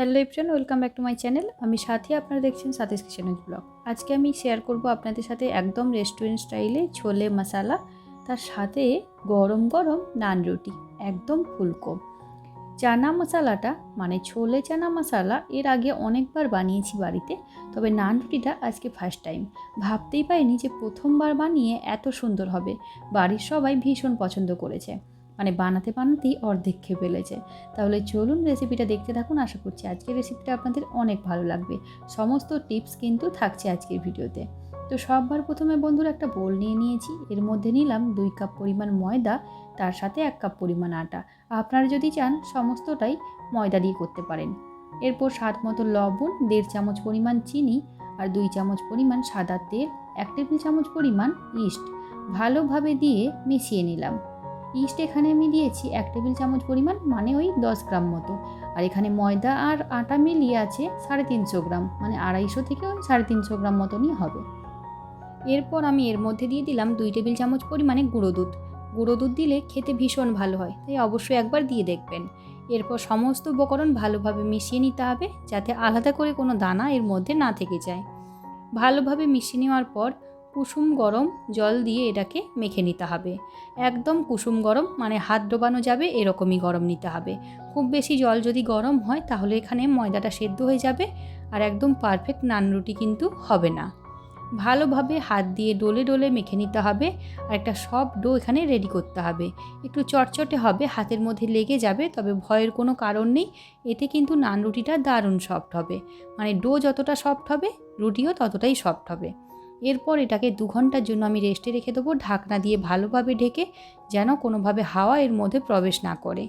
Hello everyone, welcome back to my channel. আমি সাথী, আপনারা দেখছেন সাথীস কিচেনের ব্লগ। আজকে আমি শেয়ার করব আপনাদের সাথে একদম রেস্টুরেন্ট স্টাইলে ছোলে মশালা, তার সাথে গরম গরম নান রুটি, একদম ফুলকো। চানা মশালাটা মানে ছোলে চানা মশালা, এর আগে অনেকবার বানিয়েছি বাড়িতে, তবে নান রুটিটা আজকে ফার্স্ট টাইম ভাবতেই পারিনি যে প্রথমবার বানিয়ে এত সুন্দর হবে। বাড়ির সবাই ভীষণ পছন্দ করেছে। মানে বানাতে বানাতেই অর্ধেক খেয়ে ফেলেছে। তাহলে চলুন রেসিপিটা দেখতে থাকুন, আশা করছি আজকের রেসিপিটা আপনাদের অনেক ভালো লাগবে। সমস্ত টিপস কিন্তু থাকছে আজকের ভিডিওতে। তো সববার প্রথমে বন্ধুরা একটা বোল নিয়ে নিয়েছি। এর মধ্যে নিলাম দুই কাপ পরিমাণ ময়দা, তার সাথে এক কাপ পরিমাণ আটা। আপনারা যদি চান, সমস্তটাই ময়দা দিয়ে করতে পারেন। এরপর স্বাদ মতো লবণ, দেড় চামচ পরিমাণ চিনি আর দুই চামচ পরিমাণ সাদা তেল, এক টেবিল চামচ পরিমাণ ইস্ট ভালোভাবে দিয়ে মিশিয়ে নিলাম। ইস্ট এখানে আমি দিয়েছি এক টেবিল চামচ পরিমাণ মানে ওই দশ গ্রাম মতো। আর এখানে ময়দা আর আটা মিলিয়ে আছে সাড়ে তিনশো গ্রাম মানে আড়াইশো থেকে ওই সাড়ে তিনশো গ্রাম মতনই হবে। এরপর আমি এর মধ্যে দিয়ে দিলাম দুই টেবিল চামচ পরিমাণে গুঁড়ো দুধ। গুঁড়ো দুধ দিলে খেতে ভীষণ ভালো হয়, তাই অবশ্যই একবার দিয়ে দেখবেন। এরপর সমস্ত উপকরণ ভালোভাবে মিশিয়ে নিতে হবে, যাতে আলাদা করে কোনো দানা এর মধ্যে না থেকে যায়। ভালোভাবে মিশিয়ে নেওয়ার পর কুসুম গরম জল দিয়ে এটাকে মেখে নিতে হবে। একদম কুসুম গরম মানে হাত ডোবানো যাবে, এরকমই গরম নিতে হবে। খুব বেশি জল যদি গরম হয়, তাহলে এখানে ময়দাটা সেদ্ধ হয়ে যাবে আর একদম পারফেক্ট নান রুটি কিন্তু হবে না। ভালোভাবে হাত দিয়ে ডোলে ডোলে মেখে নিতে হবে আর একটা সব ডো এখানে রেডি করতে হবে। একটু চটচটে হবে, হাতের মধ্যে লেগে যাবে, তবে ভয়ের কোনো কারণ নেই। এতে কিন্তু নান রুটিটা দারুণ সফট হবে। মানে ডো যতটা সফট হবে, রুটিও ততটাই সফট হবে। এরপর এটাকে দু ঘণ্টার জন্য আমি রেস্টে রেখে দেবো, ঢাকনা দিয়ে ভালোভাবে ঢেকে যেন কোনোভাবে হাওয়া এর মধ্যে প্রবেশ না করে।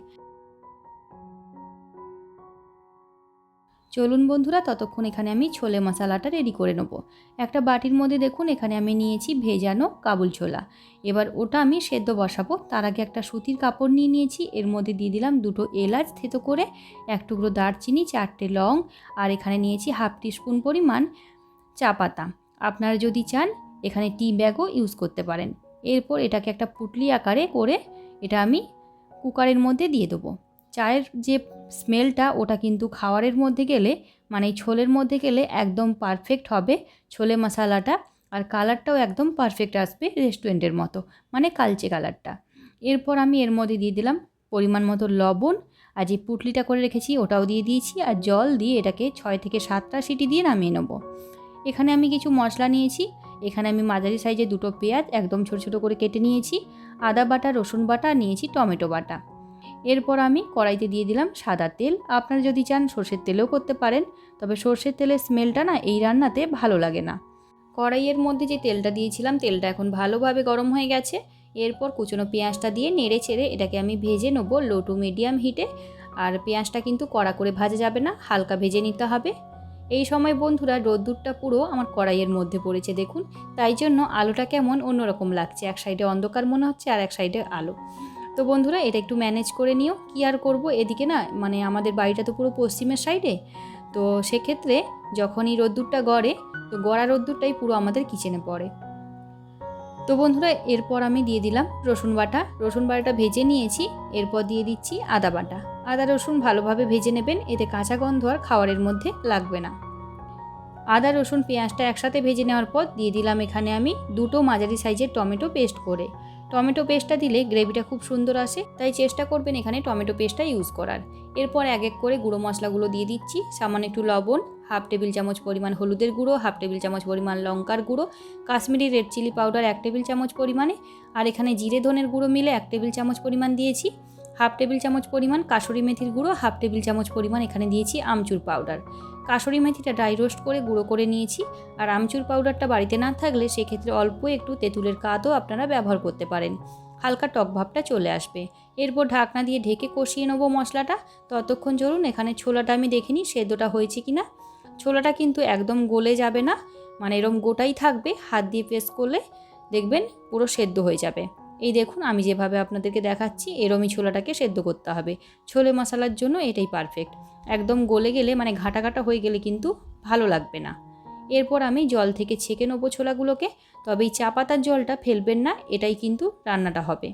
চলুন বন্ধুরা, ততক্ষণ এখানে আমি ছোলে মশলাটা রেডি করে নেব। একটা বাটির মধ্যে দেখুন, এখানে আমি নিয়েছি ভেজানো কাবুল ছোলা। এবার ওটা আমি সেদ্ধ বসাবো। তার আগে একটা সুতির কাপড় নিয়ে নিয়েছি। এর মধ্যে দিয়ে দিলাম দুটো এলাচ থেতো করে, এক টুকরো দারচিনি, চারটে লং, আর এখানে নিয়েছি হাফ টিস্পুন পরিমাণ চা পাতা। আপনারা যদি চান, এখানে টি ব্যাগও ইউজ করতে পারেন। এরপর এটাকে একটা পুটলি আকারে করে এটা আমি কুকারের মধ্যে দিয়ে দেবো। চায়ের যে স্মেলটা, ওটা কিন্তু খাওয়ারের মধ্যে গেলে মানে ছোলের মধ্যে গেলে একদম পারফেক্ট হবে ছোলে মশালাটা। আর কালারটাও একদম পারফেক্ট আসবে রেস্টুরেন্টের মতো মানে কালচে কালারটা। এরপর আমি এর মধ্যে দিয়ে দিলাম পরিমাণ মতো লবণ। আর যে পুটলিটা করে রেখেছি, ওটাও দিয়ে দিয়েছি। আর জল দিয়ে এটাকে ছয় থেকে সাতটা সিটি দিয়ে নামিয়ে নেব। এখানে আমি কিছু মশলা নিয়েছি। এখানে আমি মাঝারি সাইজে দুটো পেঁয়াজ একদম ছোটো ছোটো করে কেটে নিয়েছি। আদা বাটা, রসুন বাটা, নিয়েছি টমেটো বাটা। এরপর আমি কড়াইতে দিয়ে দিলাম সাদা তেল। আপনারা যদি চান সর্ষের তেলেও করতে পারেন, তবে সর্ষের তেলের স্মেলটা না এই রান্নাতে ভালো লাগে না। কড়াইয়ের মধ্যে যে তেলটা দিয়েছিলাম, তেলটা এখন ভালোভাবে গরম হয়ে গেছে। এরপর কুচনো পেঁয়াজটা দিয়ে নেড়ে চেড়ে এটাকে আমি ভেজে নেব লো টু মিডিয়াম হিটে। আর পেঁয়াজটা কিন্তু কড়া করে ভাজা যাবে না, হালকা ভেজে নিতে হবে। এই সময় বন্ধুরা রোদ্দুরটা পুরো আমার কড়াইয়ের মধ্যে পড়েছে, দেখুন। তাই জন্য আলোটা কেমন অন্যরকম লাগছে, এক সাইডে অন্ধকার মনে হচ্ছে আর এক সাইডে আলো। তো বন্ধুরা, এটা একটু ম্যানেজ করে নিও, কী আর করব? এদিকে না মানে আমাদের বাড়িটা তো পুরো পশ্চিমের সাইডে। তো সেক্ষেত্রে যখনই রোদ্দুরটা গড়ে, তো গড়া রোদ্দুরটাই পুরো আমাদের কিচেনে পড়ে। তো বন্ধুরা, এরপর আমি দিয়ে দিলাম রসুন বাটা। রসুন বাটাটা ভেজে নিয়েছি, এরপর দিয়ে দিচ্ছি আদা বাটা। আদা রসুন ভালোভাবে ভেজে নেবেন, এতে কাঁচা গন্ধ আর খাওয়ারের মধ্যে লাগবে না। আদা রসুন পেঁয়াজটা একসাথে ভেজে নেওয়ার পর দিয়ে দিলাম এখানে আমি দুটো মাঝারি সাইজের টমেটো পেস্ট করে। টমেটো পেস্টটা দিলে গ্রেভিটা খুব সুন্দর আসে, তাই চেষ্টা করবেন এখানে টমেটো পেস্টটা ইউজ করার। এরপর এক এক করে গুঁড়ো মশলাগুলো দিয়ে দিচ্ছি, সামান্য একটু লবণ, হাফ টেবিল চামচ পরিমাণ হলুদের গুঁড়ো, হাফ টেবিল চামচ পরিমাণ লঙ্কার গুঁড়ো, কাশ্মীরি রেড চিলি পাউডার এক টেবিল চামচ পরিমাণে, আর এখানে জিরে ধনের গুঁড়ো মিলে এক টেবিল চামচ পরিমাণ দিয়েছি। হাফ টেবিল চামচ পরিমাণ কাসুরি মেথির গুঁড়ো, হাফ টেবিল চামচ পরিমাণ এখানে দিয়েছি আমচুর পাউডার। কাসুরি মেথিটা ড্রাই রোস্ট করে গুঁড়ো করে নিয়েছি। আর আমচুর পাউডারটা বাড়িতে না থাকলে সেক্ষেত্রে অল্প একটু তেঁতুলের কাতও আপনারা ব্যবহার করতে পারেন। হালকা টক ভাবটা চলে আসবে। এরপর ঢাকনা দিয়ে ঢেকে কষিয়ে নেব মশলাটা। ততক্ষণ চলুন এখানে ছোলাটা আমি দেখিনি, সেদ্ধটা হয়েছে কি না ছোলাটা কিন্তু একদম গলে যাবে না মানে এরম গোটাই থাকবে, হাত দিয়ে প্রেস করলে দেখবেন পুরো সেদ্ধ হয়ে যাবে। এই দেখুন, আমি যেভাবে আপনাদেরকে দেখাচ্ছি, এরমই ছোলাটাকে সেদ্ধ করতে হবে। ছোলে মশলার জন্য এটাই পারফেক্ট একদম গলে গেলে মানে ঘাটা ঘাটা হয়ে গেলে কিন্তু ভালো লাগবে না। এরপর আমি জল থেকে ছেঁকে নেব ছোলাগুলোকে, তবে এই চা পাতার জলটা ফেলবেন না, এটাই কিন্তু রান্নাটা হবে।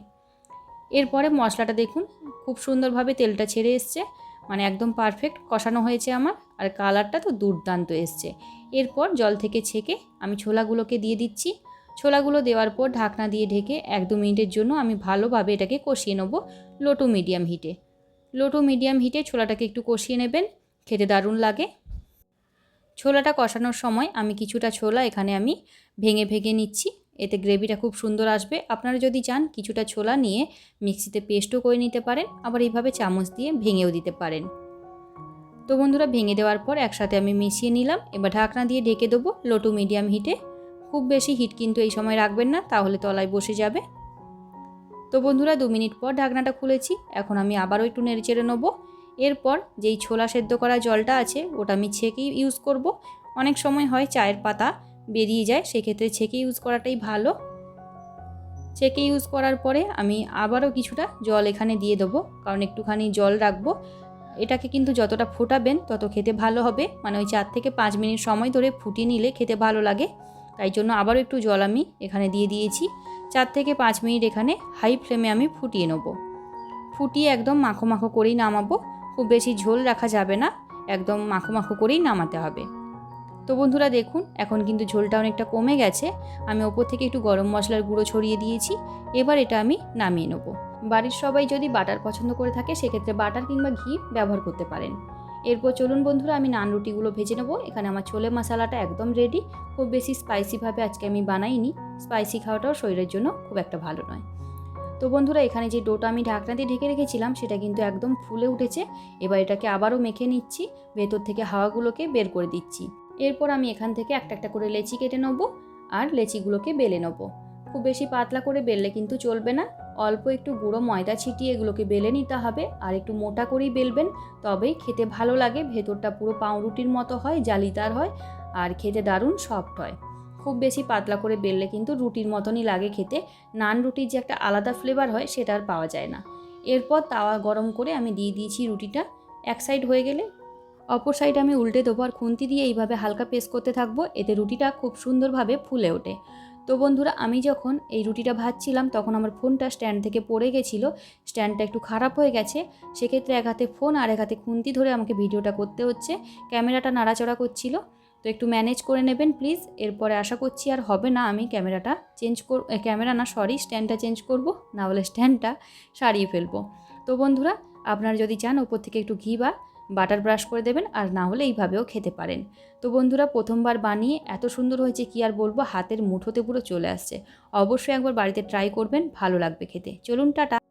এরপরে মশলাটা দেখুন, খুব সুন্দরভাবে তেলটা ছেড়ে এসছে মানে একদম পারফেক্ট কষানো হয়েছে আমার, আর কালারটা তো দুর্দান্ত এসছে। এরপর জল থেকে ছেঁকে আমি ছোলাগুলোকে দিয়ে দিচ্ছি। ছোলাগুলো দেওয়ার পর ঢাকনা দিয়ে ঢেকে এক দু মিনিটের জন্য আমি ভালোভাবে এটাকে কষিয়ে নেব লো টু মিডিয়াম হিটে। লো টু মিডিয়াম হিটে ছোলাটাকে একটু কষিয়ে নেবেন, খেতে দারুণ লাগে। ছোলাটা কষানোর সময় আমি কিছুটা ছোলা এখানে আমি ভেঙে ভেঙে নিচ্ছি, এতে গ্রেভিটা খুব সুন্দর আসবে। আপনারা যদি চান কিছুটা ছোলা নিয়ে মিক্সিতে পেস্টও করে নিতে পারেন, আবার এইভাবে চামচ দিয়ে ভেঙেও দিতে পারেন। তো বন্ধুরা, ভেঙে দেওয়ার পর একসাথে আমি মিশিয়ে নিলাম, এবার ঢাকনা দিয়ে ঢেকে দেবো লো টু মিডিয়াম হিটে। খুব বেশি হিট কিন্তু এই সময় রাখবেন না, তাহলে তলায় বসে যাবে। তো বন্ধুরা, দু মিনিট পর ঢাকনাটা খুলেছি, এখন আমি আবারও একটু নেড়ে চেড়ে নেব। এরপর যেই ছোলা সেদ্ধ করা জলটা আছে, ওটা আমি ছেঁকেই ইউজ করব। অনেক সময় হয় চায়ের পাতা বেরিয়ে যায়, সেক্ষেত্রে ছেঁকে ইউজ করাটাই ভালো। ছেঁকে ইউজ করার পরে আমি আবারও কিছুটা জল এখানে দিয়ে দেবো, কারণ একটুখানি জল রাখব। এটাকে কিন্তু যতটা ফোটাবেন, তত খেতে ভালো হবে। মানে ওই চার থেকে পাঁচ মিনিট সময় ধরে ফুটিয়ে নিলে খেতে ভালো লাগে। তাই জন্য আবারও একটু জল আমি এখানে দিয়ে দিয়েছি। চার থেকে পাঁচ মিনিট এখানে হাই ফ্লেমে আমি ফুটিয়ে নেব। ফুটিয়ে একদম মাখো মাখো করেই নামাবো। খুব বেশি ঝোল রাখা যাবে না। একদম মাখো মাখো করেই নামাতে হবে। তো বন্ধুরা দেখুন, এখন কিন্তু ঝোলটা অনেকটা কমে গেছে। আমি ওপর থেকে একটু গরম মশলার গুঁড়ো ছড়িয়ে দিয়েছি। এবার এটা আমি নামিয়ে নেব। বাড়ির সবাই যদি বাটার পছন্দ করে থাকে, সেক্ষেত্রে বাটার কিংবা ঘি ব্যবহার করতে পারেন। এরপর চলুন বন্ধুরা, আমি নান রুটিগুলো ভেজে নেব। এখানে আমার ছোলে মশলাটা একদম রেডি খুব বেশি স্পাইসিভাবে আজকে আমি বানাইনি। স্পাইসি খাওয়াটাও শরীরের জন্য খুব একটা ভালো নয়। তো বন্ধুরা, এখানে যে ডোটা আমি ঢাকনা দিয়ে ঢেকে রেখেছিলাম, সেটা কিন্তু একদম ফুলে উঠেছে। এবার এটাকে আবারও মেখে নিচ্ছি। ভেতর থেকে হাওয়াগুলোকে বের করে দিচ্ছি। এরপর আমি এখান থেকে একটা একটা করে লেচি কেটে নেব আর লেচিগুলোকে বেলে নেব। খুব বেশি পাতলা করে বেললে কিন্তু চলবে না। অল্প একটু গুঁড়ো ময়দা ছিটিয়ে এগুলোকে বেলে নিতে হবে, আর একটু মোটা করেই বেলবেন। তবেই খেতে ভালো লাগে, ভেতরটা পুরো পাউরুটির মতো হয়, জালিদার হয়, আর খেতে দারুণ সফট হয়। খুব বেশি পাতলা করে বেললে কিন্তু রুটির মতনই লাগে খেতে। নান রুটির যে একটা আলাদা ফ্লেভার হয়, সেটা আর পাওয়া যায় না। এরপর তাওয়া গরম করে আমি দিয়ে দিয়েছি রুটিটা। এক সাইড হয়ে গেলে অপর সাইডে আমি উল্টে দেবো, আর খুন্তি দিয়ে এইভাবে হালকা পেস্ট করতে থাকব। এতে রুটিটা খুব সুন্দরভাবে ফুলে ওঠে। তো বন্ধুরা, আমি যখন এই রুটিটা ভাজছিলাম, তখন আমার ফোনটা স্ট্যান্ড থেকে পড়ে গেছিল। স্ট্যান্ডটা একটু খারাপ হয়ে গেছে। সেক্ষেত্রে এক হাতে ফোন আর এক হাতে খুন্তি ধরে আমাকে ভিডিওটা করতে হচ্ছে। ক্যামেরাটা নাড়াচড়া করছিল। তো একটু ম্যানেজ করে নেবেন প্লিজ। এরপরে আশা করছি আর হবে না, আমি ক্যামেরাটা চেঞ্জ কর ক্যামেরা না, সরি, স্ট্যান্ডটা চেঞ্জ করব। না হলে স্ট্যান্ডটা সারিয়ে ফেলব। তো বন্ধুরা, আপনারা যদি চান, ওপর থেকে একটু ঘি বা বাটার ব্রাশ করে দেবেন আর না হলে এইভাবেও খেতে পারেন। তো বন্ধুরা, প্রথমবার বানিয়ে এত সুন্দর হয়েছে কি আর বলব? হাতের মুঠোতে পুরো চলে আসছে। অবশ্যই একবার বাড়িতে ট্রাই করবেন, ভালো লাগবে খেতে। চলুন, টাটা।